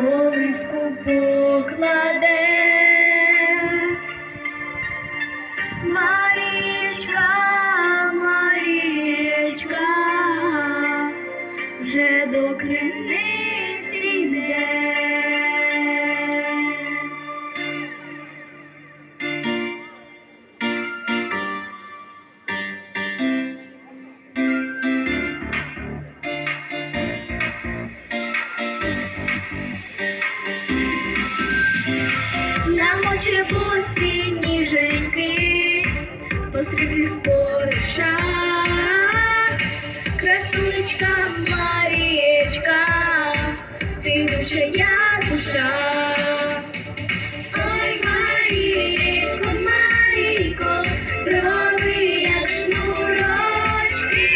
колиску покладе, Марічка, Марічка, вже до крини. Намочи босі ніженьки, посрібних споришах, красунечка Марієчка, цілючая душа. Ой, Марієчко, Марійко, брови як шнурочки,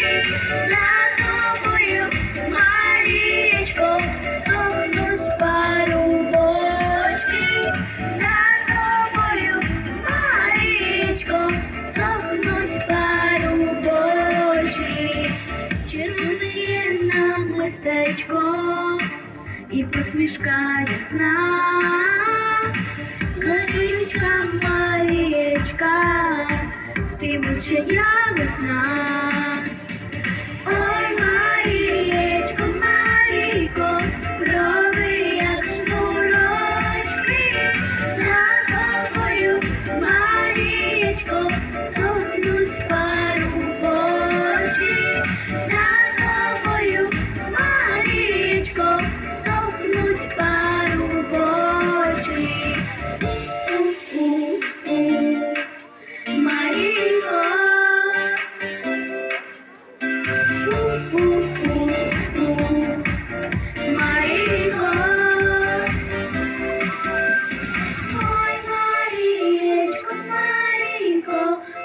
намистечко і посмішка ясна. Лисичка Марієчка, співучая весна.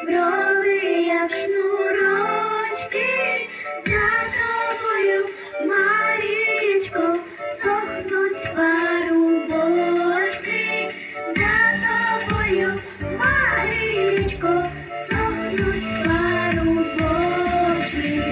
брови, як шнурочки, за тобою, Марічко, сохнуть парубочки, за тобою, Марічко, сохнуть пару бочки.